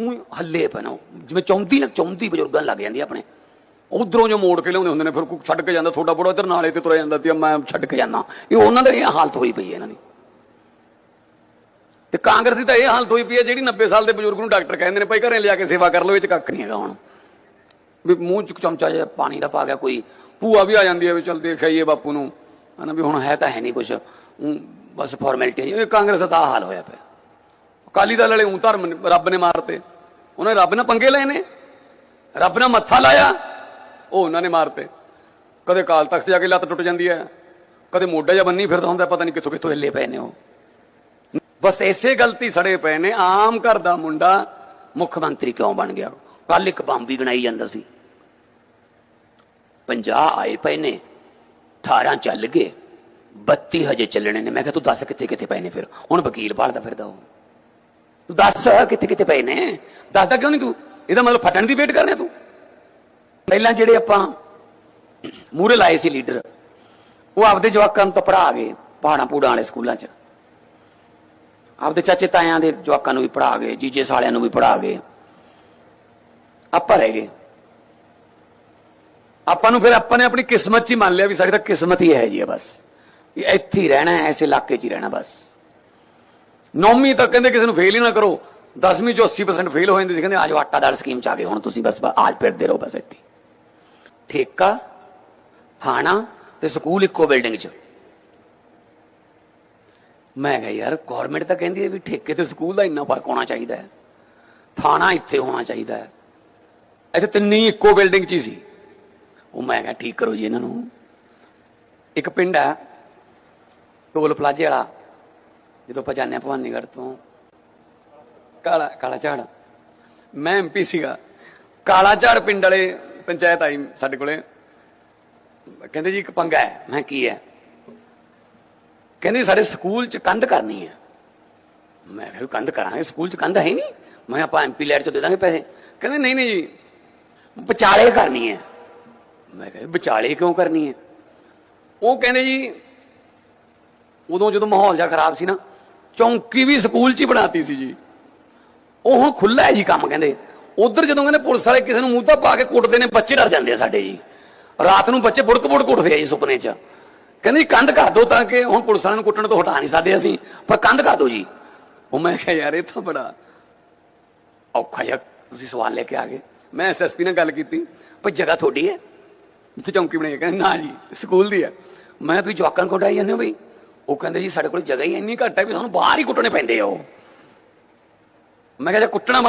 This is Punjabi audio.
ਉਹ ਹੱਲੇ ਪੈਣਾ। ਜਿਵੇਂ ਚੌਂਦੀ ਨਾ, ਚੌਂਦੀ ਬਜ਼ੁਰਗਾਂ ਲੱਗ ਜਾਂਦੀ ਆਪਣੇ। ਉਧਰੋਂ ਜੋ ਮੋੜ ਕੇ ਲਿਆਉਂਦੇ ਹੁੰਦੇ ਨੇ, ਫਿਰ ਕੋਈ ਛੱਡ ਕੇ ਜਾਂਦਾ ਥੋੜਾ ਬੜਾ ਇਧਰ ਨਾਲੇ ਤੇ ਤੁਰਿਆ ਜਾਂਦਾ ਤੇ ਮੈਂ ਛੱਡ ਕੇ ਜਾਂਦਾ। ਇਹ ਉਹਨਾਂ ਦਾ ਇਹ ਹਾਲਤ ਹੋਈ ਪਈ ਹੈ ਇਹਨਾਂ ਦੀ। ਤੇ ਕਾਂਗਰਸ ਦੀ ਤਾਂ ਇਹ ਹਾਲਤ ਹੋਈ ਪਈ ਹੈ, ਜਿਹੜੀ 90 ਸਾਲ ਦੇ ਬਜ਼ੁਰਗ ਨੂੰ ਡਾਕਟਰ ਕਹਿੰਦੇ ਨੇ, ਭਾਈ ਘਰੇ ਲਿਆ ਕੇ ਸੇਵਾ ਕਰ ਲਓ, ਇਹ ਚ ਕੱਖ ਨਹੀਂ ਹੈਗਾ ਹੁਣ। ਵੀ ਮੂੰਹ ਚ ਚਮਚਾ ਜਿਹਾ ਪਾਣੀ ਦਾ ਪਾ ਗਿਆ, ਕੋਈ ਭੂਆ ਵੀ ਆ ਜਾਂਦੀ ਹੈ ਵੀ ਚਲ ਦੇਖ ਆਈਏ ਬਾਪੂ ਨੂੰ। ਹਨਾ ਵੀ ਹੁਣ ਹੈ ਤਾਂ ਹੈ ਨਹੀਂ ਕੁਛ। ਊਂ ਬਸ ਫਾਰਮੈਲਿਟੀ ਇਹ ਕਾਂਗਰਸ ਦਾ ਤਾਂ ਆਹ ਹਾਲ ਹੋਇਆ ਪਿਆ। ਅਕਾਲੀ ਦਲ ਵਾਲੇ ਊਂ ਧਰਮ ਰੱਬ ਨੇ ਮਾਰਤੇ। ਉਹਨੇ ਰੱਬ ਨਾਲ ਪੰਗੇ ਲਏ ਨੇ। ਰੱਬ ਨਾਲ ਮੱਥਾ ਲਾਇਆ, ਉਹ ਉਹਨਾਂ ਨੇ ਮਾਰਤੇ। ਕਦੇ ਕਾਲ ਤਖਤ ਜਾ ਕੇ ਲੱਤ ਟੁੱਟ ਜਾਂਦੀ ਹੈ, ਕਦੇ ਮੋਢਾ ਜਾਂ ਬੰਨੀ ਫਿਰਦਾ ਹੁੰਦਾ, ਪਤਾ ਨਹੀਂ ਕਿੱਥੋਂ ਕਿੱਥੋਂ ਹਿੱਲੇ ਪਏ ਨੇ ਉਹ। ਬਸ ਇਸੇ ਗਲਤੀ ਸੜੇ ਪਏ ਨੇ। ਆਮ ਘਰ ਦਾ ਮੁੰਡਾ ਮੁੱਖ ਮੰਤਰੀ ਕਿਉਂ ਬਣ ਗਿਆ? ਕੱਲ ਇੱਕ ਬੰਬੀ ਗਣਾਈ ਜਾਂਦਾ ਸੀ। 50 ਆਏ ਪਏ ਨੇ 18 ਚੱਲ ਗਏ। 32 ਹਜੇ ਚੱਲਣੇ ਨੇ। ਮੈਂ ਕਿਹਾ ਤੂੰ ਦੱਸ ਕਿੱਥੇ ਕਿੱਥੇ ਪਏ ਨੇ ਫਿਰ? ਹੁਣ ਵਕੀਲ ਭਾਲਦਾ ਫਿਰਦਾ ਉਹ। ਤੂੰ ਦੱਸ ਕਿੱਥੇ ਕਿੱਥੇ ਪਏ ਨੇ? ਦੱਸਦਾ ਕਿਉਂ ਨਹੀਂ ਤੂੰ? ਇਹਦਾ ਮਤਲਬ ਫਟਣ ਦੀ ਵੇਟ ਕਰ ਰਿਹਾ ਤੂੰ? ਪਹਿਲਾਂ ਜਿਹੜੇ ਆਪਾਂ ਮੂਰੇ ਲਾਏ ਸੀ ਲੀਡਰ, ਉਹ ਆਪਦੇ ਜਵਾਕਾਂ ਨੂੰ ਤਾਂ ਪੜਾ ਗਏ ਪਹਾੜਾਂ ਪੂੜਾਂ ਵਾਲੇ ਸਕੂਲਾਂ 'ਚ। ਆਪਦੇ ਚਾਚੇ ਤਾਇਆਂ ਦੇ ਜਵਾਕਾਂ ਨੂੰ ਵੀ ਪੜਾ ਗਏ, ਜੀਜੇ ਸਾਲਿਆਂ ਨੂੰ ਵੀ ਪੜਾ ਗਏ। ਆਪਾਂ ਰਹਿ ਗਏ। ਆਪਾਂ ਨੂੰ ਫਿਰ ਆਪਾਂ ਨੇ ਆਪਣੀ ਕਿਸਮਤ 'ਚ ਹੀ ਮੰਨ ਲਿਆ ਵੀ ਸਾਡੀ ਤਾਂ ਕਿਸਮਤ ਹੀ ਹੈ ਜੀ ਇਹ ਬਸ। ਇੱਥੇ ਹੀ ਰਹਿਣਾ ਹੈ ਐਸੇ ਇਲਾਕੇ 'ਚ ਹੀ ਰਹਿਣਾ ਬਸ। ਨੌਵੀਂ ਤੱਕ ਕਹਿੰਦੇ ਕਿਸੇ ਨੂੰ ਫੇਲ ਹੀ ਨਾ ਕਰੋ। 10ਵੀਂ ਚੋਂ 80% ਫੇਲ ਹੋ ਜਾਂਦੇ ਸੀ, ਕਹਿੰਦੇ ਆਜੋ ਆਟਾ ਸਕੀਮ 'ਚ ਆ ਗਏ, ਹੁਣ ਤੁਸੀਂ ਬਸ ਆਜ ਫਿਰਦੇ ਰਹੋ ਬਸ ਇੱਥੇ ਠੇਕਾ, ਥਾਣਾ ਤੇ ਸਕੂਲ ਇੱਕੋ ਬਿਲਡਿੰਗ 'ਚ। ਮੈਂ ਕਿਹਾ, ਯਾਰ ਗਵਰਨਮੈਂਟ ਤਾਂ ਕਹਿੰਦੀ ਹੈ ਵੀ ਠੇਕੇ ਤੇ ਸਕੂਲ ਦਾ ਇੰਨਾ ਫ਼ਰਕ ਹੋਣਾ ਚਾਹੀਦਾ ਹੈ। ਥਾਣਾ ਇੱਥੇ ਹੋਣਾ ਚਾਹੀਦਾ ਹੈ। ਇੱਥੇ ਤਿੰਨੀ ਇੱਕੋ ਬਿਲਡਿੰਗ 'ਚ ਹੀ ਸੀ। ਉਹ ਮੈਂ ਕਿਹਾ, ਠੀਕ ਕਰੋ ਜੀ ਇਹਨਾਂ ਨੂੰ। ਇੱਕ ਪਿੰਡ ਹੈ ਟੋਲ ਪਲਾਜੇ ਵਾਲਾ। ਜਦੋਂ ਆਪਾਂ ਜਾਂਦੇ ਹਾਂ ਭਵਾਨੀਗੜ੍ਹ ਤੋਂ, ਕਾਲਾ ਕਾਲਾ ਝਾੜ। ਮੈਂ ਐਮਪੀ ਸੀਗਾ। ਕਾਲਾ ਝਾੜ ਪਿੰਡ ਵਾਲੇ ਪੰਚਾਇਤ ਆਈ ਸਾਡੇ ਕੋਲੇ। ਕਹਿੰਦੇ ਜੀ, ਇੱਕ ਪੰਗਾ ਹੈ। ਮੈਂ ਕੀ ਹੈ? ਕਹਿੰਦੇ ਸਾਡੇ ਸਕੂਲ ਚ ਕੰਧ ਕਰਨੀ ਹੈ। ਮੈਂ ਕਿਹਾ, ਵੀ ਕੰਧ ਕਰਾਂਗੇ? ਸਕੂਲ ਚ ਕੰਧ ਹੈ ਨਹੀਂ। ਮੈਂ ਆਪਾਂ ਐਮਪੀ ਲੈਟ ਚ ਦੇ ਦਾਂਗੇ ਪੈਸੇ। ਕਹਿੰਦੇ, ਨਹੀਂ ਨਹੀਂ ਜੀ, ਵਿਚਾਲੇ ਕਰਨੀ ਹੈ। ਮੈਂ ਕਿਹਾ, ਵਿਚਾਲੇ ਕਿਉਂ ਕਰਨੀ ਹੈ? ਉਹ ਕਹਿੰਦੇ ਜੀ, ਉਦੋਂ ਜਦੋਂ ਮਾਹੌਲ ਜਿਹਾ ਖਰਾਬ ਸੀ ਨਾ ਚੌਂਕੀ ਵੀ ਸਕੂਲ 'ਚ ਹੀ ਬਣਾਤੀ ਸੀ ਜੀ। ਉਹ ਹੁਣ ਖੁੱਲਾ ਹੈ ਜੀ ਕੰਮ, ਕਹਿੰਦੇ। ਉਧਰ ਜਦੋਂ ਕਹਿੰਦੇ ਪੁਲਿਸ ਵਾਲੇ ਕਿਸੇ ਨੂੰ ਮੂੰਹ ਪਾ ਕੇ ਕੁੱਟਦੇ ਨੇ, ਬੱਚੇ ਡਰ ਜਾਂਦੇ ਆ ਸਾਡੇ ਜੀ। ਰਾਤ ਨੂੰ ਬੱਚੇ ਬੁੜਕ ਬੁੜਕ ਉੱਠਦੇ ਆ ਜੀ ਸੁਪਨੇ 'ਚ। ਕਹਿੰਦੇ ਜੀ, ਕੰਧ ਕਰ ਦਿਓ ਤਾਂ ਕਿ ਹੁਣ ਪੁਲਿਸ ਵਾਲਿਆਂ ਨੂੰ ਕੁੱਟਣ ਤੋਂ ਹਟਾ ਨਹੀਂ ਸਕਦੇ ਅਸੀਂ, ਪਰ ਕੰਧ ਕਰ ਦਿਓ ਜੀ। ਉਹ ਮੈਂ ਕਿਹਾ, ਯਾਰ, ਇਹ ਤਾਂ ਬੜਾ ਔਖਾ ਜਿਹਾ ਤੁਸੀਂ ਸਵਾਲ ਲੈ ਕੇ ਆ ਗਏ। ਮੈਂ ਐਸਐਸਪੀ ਨਾਲ ਗੱਲ ਕੀਤੀ ਪਰ ਜਗ੍ਹਾ ਤੁਹਾਡੀ ਹੈ, ਜਿੱਥੇ ਚੌਂਕੀ ਬਣਾਈ ਹੈ? ਕਹਿੰਦੇ, ਨਾ ਜੀ, ਸਕੂਲ ਦੀ ਹੈ। ਮੈਂ ਤੁਸੀਂ ਜਵਾਕਾਂ ਨੂੰ ਕੋਟਾਈ ਜਾਂਦੇ ਹੋ ਬਈ ਉਹ ਕਹਿੰਦੇ ਜੀ ਸਾਡੇ ਕੋਲ ਜਗ੍ਹਾ ਹੀ ਇੰਨੀ ਘੱਟ ਹੈ ਵੀ ਸਾਨੂੰ ਬਾਹਰ ਹੀ ਕੁੱਟਣੇ ਪੈਂਦੇ ਆ ਉਹ। ਮੈਂ ਕਿਹਾ ਜੇ ਕੁੱਟਣਾ ਬੰਦ